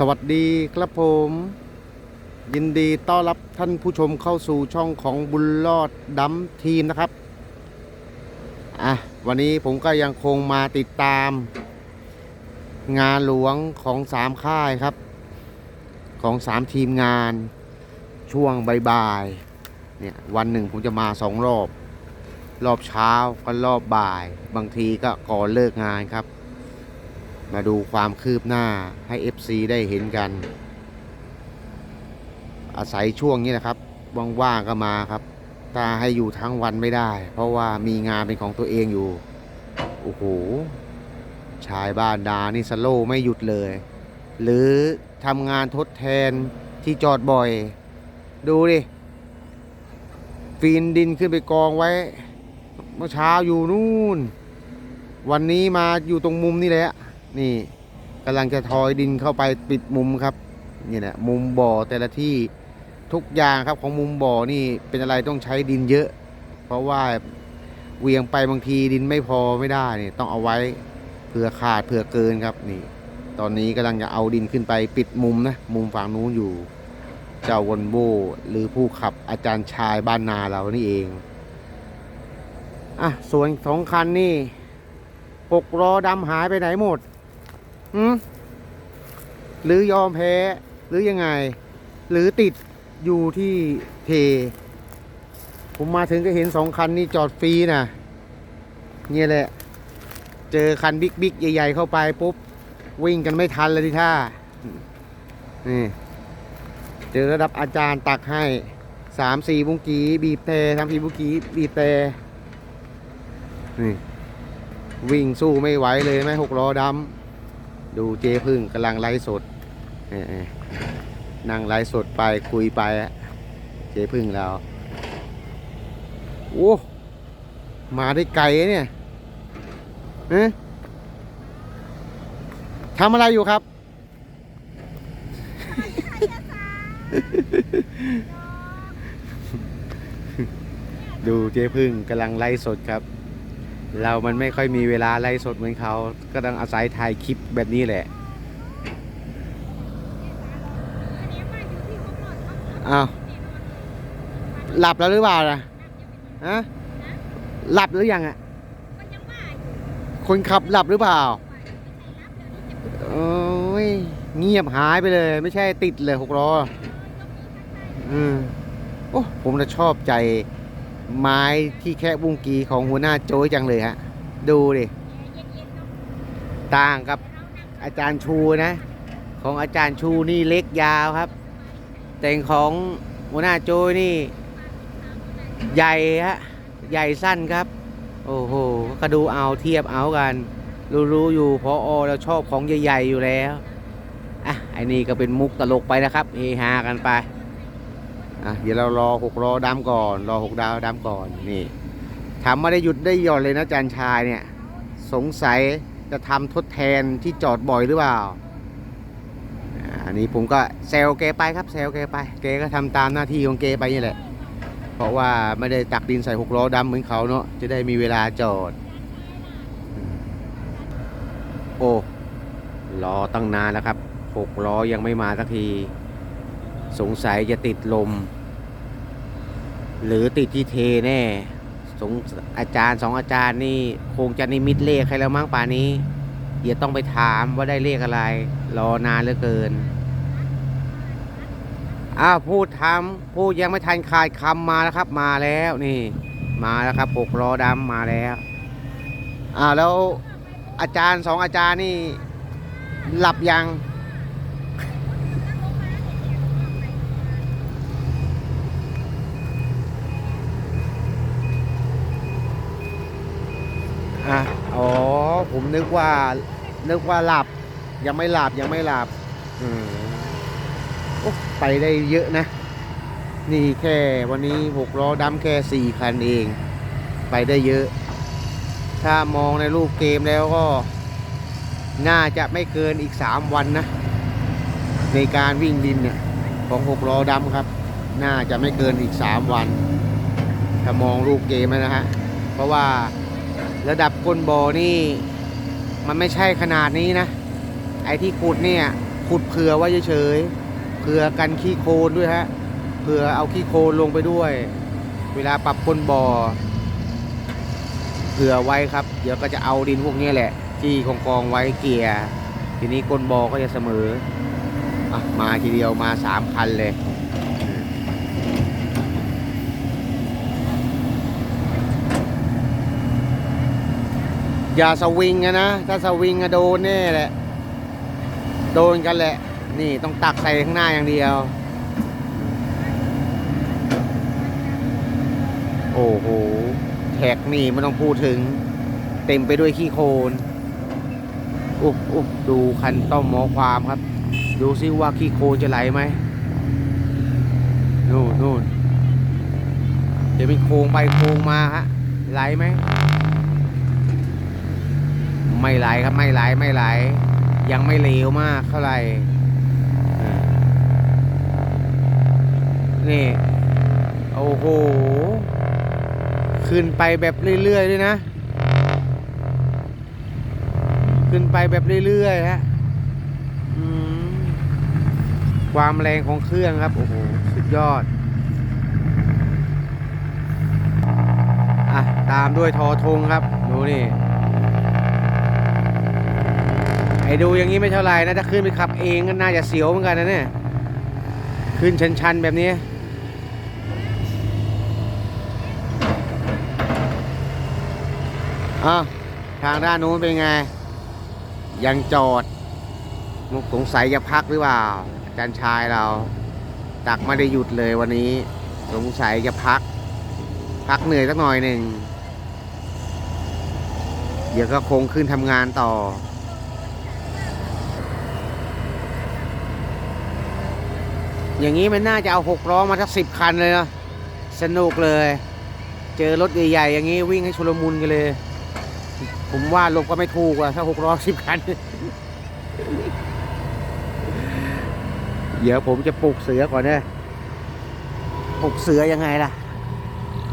สวัสดีครับผม ยินดีต้อนรับท่านผู้ชมเข้าสู่ช่องของบุญรอดดัมทีมนะครับอะวันนี้ผมก็ยังคงมาติดตาม งานหลวงของสามค่ายครับ ของสามทีมงาน ช่วงบ่ายๆเนี่ยวันหนึ่งผมจะมาสองรอบ รอบเช้าก็รอบบ่าย บางทีก็ก่อนเลิกงานครับ มาดูความคืบหน้าให้ FC ได้เห็นกัน อาศัยช่วงนี้นะครับว่างๆก็มาครับถ้าให้อยู่ทั้งวันไม่ได้ เพราะว่ามีงานเป็นของตัวเองอยู่โอ้โหชายบ้านดานี่สโลว์ไม่หยุดเลย หรือทำงานทดแทนที่จอดบ่อย ดูดิฟีนดินขึ้นไปกองไว้ เมื่อเช้าอยู่นู่น วันนี้มาอยู่ตรงมุมนี่แหละ นี่กำลังจะทอยดินเข้าไปปิดมุมครับนี่แหละมุมบ่อแต่ละที่ทุกอย่างครับของมุมบ่อนี่เป็นอะไรต้องใช้ดินเยอะ เพราะว่าเวียงไปบางทีดินไม่พอไม่ได้นี่ต้องเอาไว้เผื่อขาดเผื่อเกินครับนี่ ตอนนี้กำลังจะเอาดินขึ้นไปปิดมุมนะมุมฝั่งนู้นอยู่ เจ้าวอนโบหรือผู้ขับอาจารย์ชายบ้านนาเรานี่เองอะส่วนสองคันนี่หกล้อดำหายไปไหนหมด หืมหรือยอมแพ้ หรือยังไง หรือติดอยู่ที่เทผมมาถึงก็เห็นสองคันนี่จอดฟรีนะเนี่ยแหละ เจอคันบิ๊กบิ๊กใหญ่ ๆ เข้าไปปุ๊บ วิ่งกันไม่ทันเลยที่ท่า นี่ เจอระดับอาจารย์ตักให้สามสี่บุงกีบีบแต่สามสี่บุงกีบีบแต่นี่ วิ่งสู้ไม่ไหวเลยไหมหกล้อดำ ดูเจพึ่งกำลังไลฟ์สดนั่งไลฟ์สดไปคุยไปอะเจพึ่งเราโอ้มาได้ไกลเนี่ยเอ๊ะทำอะไรอยู่ครับ ดูเจพึ่งกำลังไลฟ์สดครับ เรามันไม่ค่อยมีเวลาไลฟ์สดเหมือนเขา ก็ต้องอาศัยถ่ายคลิปแบบนี้แหละอ้าวหลับแล้วหรือเปล่าล่ะฮะหลับหรือยังอะคนขับหลับหรือเปล่าโอ้ยเงียบหายไปเลย ไม่ใช่ติดเลยหกล้ออืมโอ้ผมจะชอบใจ ไม้ที่แค่บุ้งกีของหัวหน้าโจ้ยจังเลยฮะ ดูดิ ต่างกับอาจารย์ชูนะ ของอาจารย์ชูนี่เล็กยาวครับ แต่งของหัวหน้าโจ้ยนี่ ใหญ่ฮะ ใหญ่สั้นครับ โอ้โห ก็ดูเอาเทียบเอากัน รู้ๆอยู่พออเราชอบของใหญ่ ๆ อยู่แล้วอะไอ้นี่ก็เป็นมุกตลกไปนะครับ เฮฮากันไป อะเดี๋ยวเรารอหกล้อดำก่อน รอหกดาวดำก่อนนี่ทำไม่ได้หยุดได้หย่อนเลยนะจารย์ชายเนี่ย สงสัยจะทำทดแทนที่จอดบ่อยหรือเปล่าอันนี้ผมก็แซวแกไปครับแซวแกไปแกก็ทำตามหน้าที่ของแกไปนี่แหละ เพราะว่าไม่ได้ตักดินใส่หกล้อดำเหมือนเขาเนาะจะได้มีเวลาจอด โอ้รอตั้งนานแล้วครับหกล้อยังไม่มาสักที สงสัยจะติดลม หรือติดที่เทแน่สงอาจารย์สองอาจารย์นี่คงจะนิมิตเลขใครแล้วมั้งป่านนี้ เดี๋ยวต้องไปถามว่าได้เลขอะไร รอนานเหลือเกินอ้าวพูดทำพูดยังไม่ทันขาดคำมาแล้วครับ มาแล้วนี่ มาแล้วครับหกล้อดำมาแล้วอ้าวแล้วอาจารย์สองอาจารย์นี่ หลับยัง อะอ๋อ ผมนึกว่า นึกว่าหลับ ยังไม่หลับยังไม่หลับ อืมอไปได้เยอะนะ นี่แค่วันนี้หกล้อดำแค่สี่คันเอง ไปได้เยอะ ถ้ามองในรูปเกมแล้วก็ น่าจะไม่เกินอีกสามวันนะ ในการวิ่งดินเนี่ย ของหกล้อดำครับ น่าจะไม่เกินอีกสามวัน ถ้ามองรูปเกมนะฮะ เพราะว่า ระดับก้นบ่อนี่ มันไม่ใช่ขนาดนี้นะ ไอ้ที่ขุดเนี่ยขุดเผื่อไว้เฉยๆเผื่อกันขี้โคลนด้วยฮะเผื่อเอาขี้โคลนลงไปด้วย เวลาปรับก้นบ่อเผื่อไว้ครับ เดี๋ยวก็จะเอาดินพวกนี้แหละที่กองกองไว้เกลี่ยทีนี้ก้นบ่อก็จะเสมออมาทีเดียวมาสามคันเลย อย่าสวิงนะ ถ้าสวิงอะโดนแน่แหละ โดนกันแหละ นี่ต้องตักใส่ข้างหน้าอย่างเดียว โอ้โห แท็กนี่ไม่ต้องพูดถึง เต็มไปด้วยขี้โคลนอุ๊บอุ๊บดูคันต้อมหมอความครับ ดูซิว่าขี้โคลนจะไหลไหมนู่นนู่นเดี๋ยวเป็นโค้งไปโค้งมาฮะไหลไหม ไม่ไหลครับไม่ไหลไม่ไหล ยังไม่เลวมากเท่าไหร่นี่ โอ้โห ขึ้นไปแบบเรื่อยๆด้วยนะ ขึ้นไปแบบเรื่อยๆฮะอืมความแรงของเครื่องครับ โอ้โห สุดยอด อะ ตามด้วยทอทงครับ ดูนี่ ไอ้ดูอย่างนี้ไม่เท่าไหร่นะถ้าขึ้นไปขับเองก็น่าจะเสียวเหมือนกันนะเนี่ย ขึ้นชันๆแบบนี้อะทางด้านนู้นเป็นไง ยังจอดมุกสงสัยจะพักหรือเปล่าอาจารย์ชายเรา ตักไม่ได้หยุดเลยวันนี้ สงสัยจะพัก พักเหนื่อยสักหน่อยหนึ่งเดี๋ยวก็คงขึ้นทำงานต่อ อย่างนี้มันน่าจะเอาหกล้อมาสักสิบคันเลยเนะสนุกเลย เจอรถใหญ่ๆอย่างนี้วิ่งให้ชุลมุนกันเลย ผมว่าลบก็ไม่ถูกอะถ้าหกล้อสิบคัน เดี๋ยวผมจะปลุกเสือก่อนเนี่ยปลุกเสือยังไงล่ะ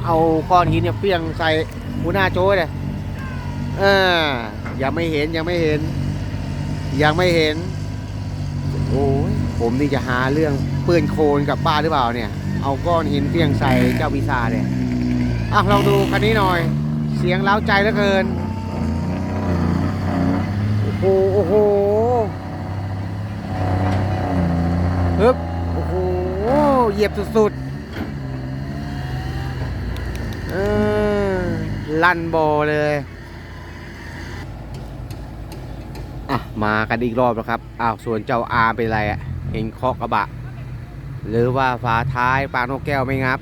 เอาก้อนหินเนี่ยเปี้ยงใส่หัวหน้าโจ้เลยเออยังไม่เห็นยังไม่เห็น ยังไม่เห็น โอ้ยผมนี่จะหาเรื่อง เปื้อนโคลนกลับบ้านหรือเปล่าเนี่ย เอาก้อนหินเปี้ยงใส่เจ้าปีศาเนี่ยอะลองดูคันนี้หน่อย เสียงเล้าใจเหลือเกิน โอ้โหโอ้โหฮึบโอ้โหเหยียบสุดๆเออลั่นโบเลยอะมากันอีกรอบแล้วครับอ้าวส่วนเจ้าอาเป็นไรอะ่ะเห็นเคาะกระบะ หรือว่าฝาท้ายปากนกแก้วไม่งับ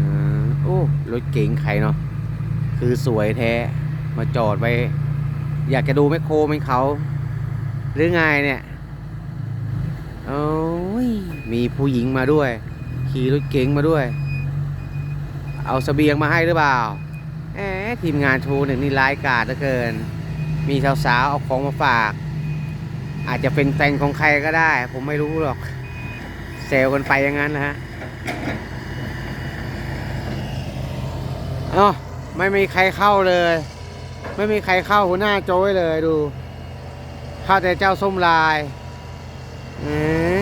อ่าโอ้รถเก๋งใครเนาะคือสวยแท้มาจอดไว้ อยากจะดูแมคโครเป็นเขา หรือไงเนี่ยโอ้ยมีผู้หญิงมาด้วย ขี่รถเก๋งมาด้วย เอาเสบียงมาให้หรือเปล่าแหมทีมงานโชว์หนึ่งนี่ร้ายกาจเหลือเกิน มีสาวๆเอาของมาฝาก อาจจะเป็นแฟนของใครก็ได้ ผมไม่รู้หรอก เซลกันไปอย่างนั้นนะฮะอ๋อไม่มีใครเข้าเลย ไม่มีใครเข้าหัวหน้าโจ้ยเลยดูเข้าแต่เจ้าส้มลายเอ๊ะ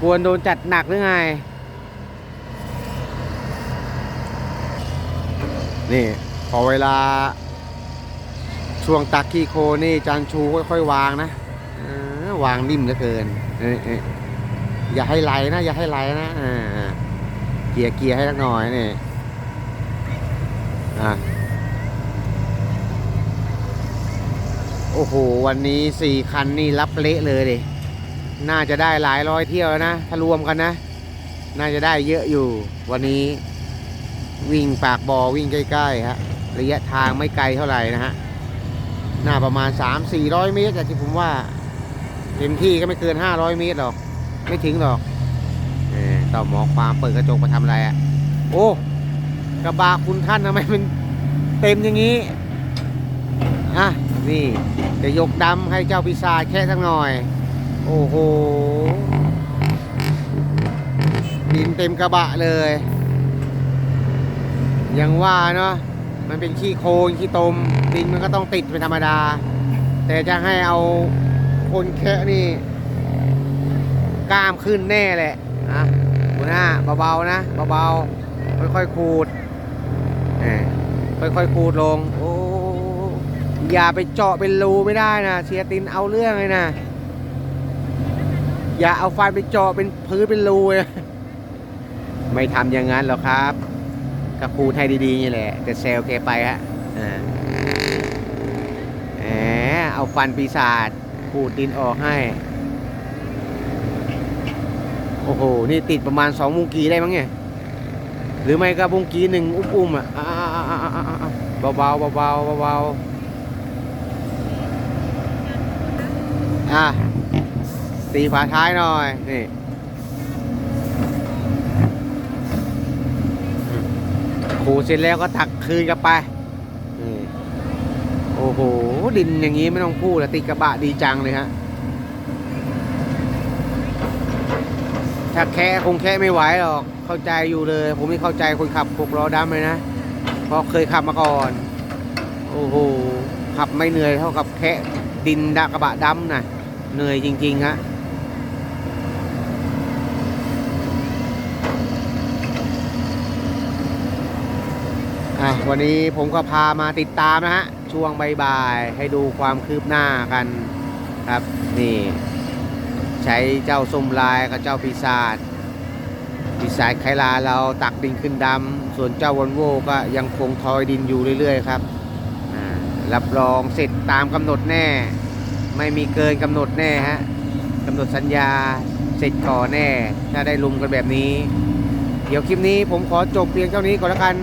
กวนโดนจัดหนักหรือไง นี่ พอเวลา ช่วงตักขี้โคนี่จานชูค่อยๆวางนะออวางนิ่มเหลือเกินเอย่าให้ไหลนะ อย่าให้ไหลนะอ่าเกียร์เกียร์ให้สักหน่อยนี่อะโอ้โห วันนี้สี่คันนี่รับเละเลยดิน่าจะได้หลายร้อยเที่ยวแล้วนะ ถ้ารวมกันนะ น่าจะได้เยอะอยู่ วันนี้วิ่งปากบอวิ่งใกล้ๆฮะระยะทางไม่ไกลเท่าไหร่นะฮะน้าประมาณ 3 4 0 0 เมตรอะที่ผมว่า เต็มที่ก็ไม่เกิน 500 เมตรหรอก ไม่ถึงหรอกเออต่อหมอความเปิดกระจกมาทำอะไรอะโอ้ กระบะคุณท่านทำไมมันเต็มอย่างนี้ อะ นี่ จะยกดำให้เจ้าปีศาจแค่สักหน่อย โอ้โห ดินเต็มกระบะเลย ยังว่าเนาะ มันเป็นขี้โคลนขี้ตม ดินมันก็ต้องติดเป็นธรรมดา แต่จะให้เอาคนแคะนี่ กล้ามขึ้นแน่แหละอะหัวหน้าเบาๆนะเบาๆค่อยๆขูดค่อยๆขูดลงโอ้อย่าไปเจาะเป็นรูไม่ได้นะเชียร์ตินเอาเรื่องเลยนะอย่าเอาฟันไปเจาะเป็นพื้นเป็นรูเลยไม่ทำอย่างนั้นหรอกครับก็ขูดให้ดีๆนี่แหละ แต่เซลแกไปฮะอ่าแหมเอาฟันปีศาจขูดดินออกให้ โอ้โห นี่ติดประมาณสองมงกีได้มั้งเนี่ย หรือไม่ก็มุงกีหนึ่งอุ้มๆอะอ่าๆๆๆๆเบาๆเบาๆเบาๆอะตีฝาท้ายหน่อย นี่ขูเสร็จแล้วก็ตักคืนกลับไป โอ้โห ดินอย่างนี้ไม่ต้องพูดแล้วติดกระบะดีจังเลยฮะ ถ้าแค่คงแค่ไม่ไหวหรอก เข้าใจอยู่เลย ผมไม่เข้าใจคนขับหกล้อดำเลยนะ เพราะเคยขับมาก่อน โอ้โห ขับไม่เหนื่อยเท่ากับแค่ดินดะกระบะดำนะเหนื่อยจริงๆฮะอะวันนี้ผมก็พามาติดตามนะฮะ ช่วงบ่ายๆให้ดูความคืบหน้ากันครับ นี่ ใช้เจ้าส้มลายกับเจ้าปีศาจปีศาจไคลาเราตักดินขึ้นดำส่วนเจ้าวอลโวก็ยังคงทอยดินอยู่เรื่อยๆครับรับรองเสร็จตามกำหนดแน่ ไม่มีเกินกำหนดแน่ฮะกำหนดสัญญาเสร็จก่อนแน่ ถ้าได้ลุมกันแบบนี้ เดี๋ยวคลิปนี้ผมขอจบเพียงเท่านี้ก่อนแล้วกัน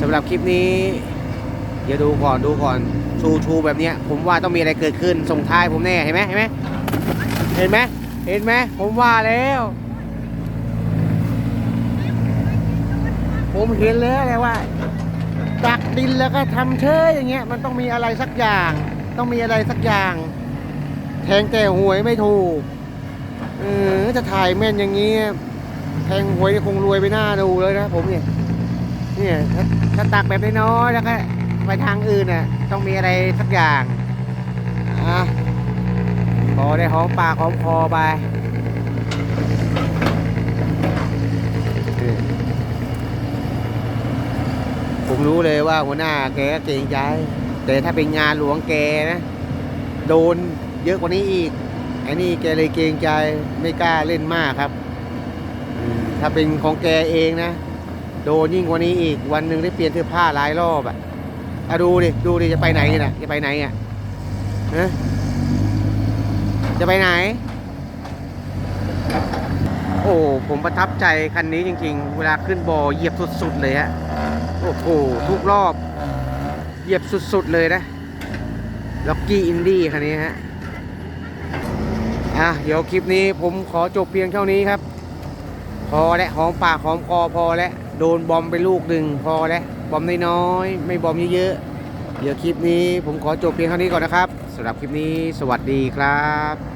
สำหรับคลิปนี้ เดี๋ยวดูก่อนดูก่อน ชูชูแบบนี้ผมว่าต้องมีอะไรเกิดขึ้นส่งท้ายผมแน่เห็นไหมเห็นไหมเห็นไหมเห็นไหมผมว่าแล้ว ผมเห็นแล้วแหละว่าตักดินแล้วก็ทำเชยอย่างเงี้ย มันต้องมีอะไรสักอย่าง ต้องมีอะไรสักอย่าง แทงแต่หวยไม่ถูกเออจะถ่ายแม่นอย่างงี้แทงหวยคงรวยไปหน้าดูเลยนะผมเนี่ยเนี่ยถ้าถ้าตักแบบน้อยๆแล้วก็ ไปทางอื่นน่ะต้องมีอะไรสักอย่างอะพอได้หอมปากหอมคอไปผมรู้เลยว่าหัวหน้าแกเกรงใจ แต่ถ้าเป็นงานหลวงแกนะโดนเยอะกว่านี้อีกไอ้นี่แกเลยเกรงใจไม่กล้าเล่นมากครับ ถ้าเป็นของแกเองนะ โดนยิ่งกว่านี้อีกวันหนึ่งได้เปลี่ยนเสื้อผ้าหลายรอบอะ อะดูดิ ดูดิ จะไปไหนนี่นะจะไปไหนอะฮะจะไปไหน โอ้ผมประทับใจคันนี้จริง ๆ เวลาขึ้นบ่อเหยียบสุดๆเลยฮะ โอ้โหทุกรอบ เหยียบสุดๆเลยนะล็อกกี้อินดี้คันนี้ฮะ อะ เดี๋ยวคลิปนี้ผมขอจบเพียงเท่านี้ครับ พอแล้วหอมปากหอมคอพอแล้วโดนบอมไปลูกหนึ่งพอแล้ว บอมน้อยๆไม่บอมเยอะๆเดี๋ยวคลิปนี้ผมขอจบเพียงเท่านี้ก่อนนะครับสำหรับคลิปนี้สวัสดีครับ